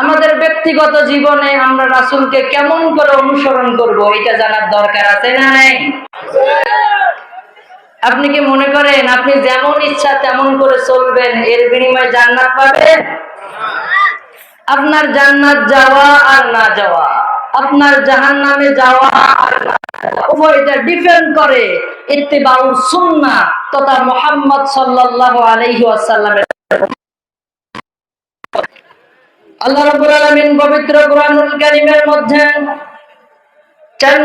আমাদের ব্যক্তিগত জীবনে আমরা রাসূলকে কেমন করে অনুসরণ করব, এটা জানার দরকার আছে না নাই? আপনি কি মনে করেন, আপনি যেমন ইচ্ছা তেমন করে চলবেন, এর বিনিময়ে জান্নাত পাবেন? আপনার জান্নাত যাওয়া আর না যাওয়া, আপনার জাহান্নামে যাওয়া আর না উভয়টা ডিপেন্ড করে ইত্তিবাউ সুন্নাহ তথা মুহাম্মদ সাল্লাল্লাহু আলাইহি ওয়াসাল্লামের আল্লাহ রাব্বুল আলামিন পবিত্র কোরআনুল কারীমের মধ্যে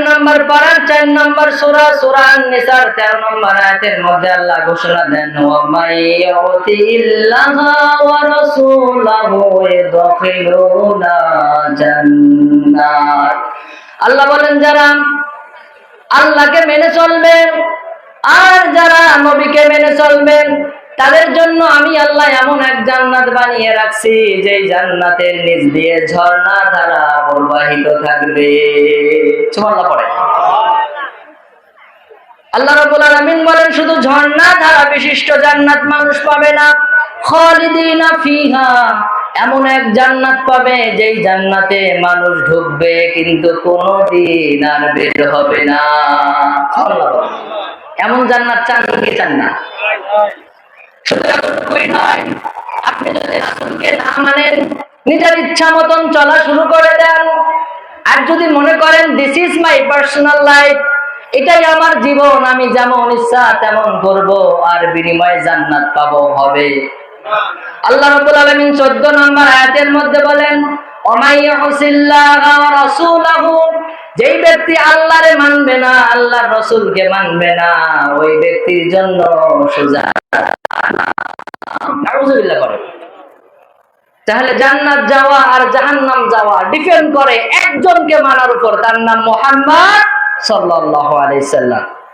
নম্বর চার নম্বর সূরা সূরা আন-নিসার 13 নম্বর আয়াতের মধ্যে আল্লাহ ঘোষণা দেন ওয়া ইল্লাহা ওয়া রাসূলাহু জান্নাত। আল্লাহ বলেন, যারা আল্লাহকে মেনে চলবেন আর যারা নবীকে মেনে চলবেন তাদের জন্য আমি আল্লাহ এমন এক জান্নাত বানিয়ে রাখছি যে জান্নাতের নিচ দিয়ে ঝর্ণা ধারা প্রবাহিত থাকবে। সুবহানাল্লাহ পড়ে। আল্লাহ রাব্বুল আলামিন বলেন, শুধু ঝর্ণা ধারা বিশিষ্ট জান্নাত মানুষ পাবে না, খালিদিনা ফিহা। এমন এক জান্নাত পাবে, যেই জান্নাতে মানুষ ঢুকবে, কিন্তু কোনোদিন আর বের হবে না। এমন জান্নাত চান কি চান না? মানেন, নিজের ইচ্ছা মতন চলা শুরু করে দেন। আর যদি মনে করেন this is my personal life এটাই আমার জীবন, আমি যেমন ইচ্ছা তেমন করব, আর জান্নাত হবে। আল্লাহ রাব্বুল আলামিন 14 নম্বর আয়াতের মধ্যে বলেন যেই ব্যক্তি আল্লাহরে মানবে না, আল্লাহর রাসূলকে মানবে না, ওই ব্যক্তির জন্য নাউজুবিল্লাহ করে তাহলে জান্নাত যাওয়া আর জাহান্নাম যাওয়া ডিপেন্ড করে একজনকে মানার উপর। তার নাম মোহাম্মদ সাল্লাল্লাহু আলাইহি সাল্লাম।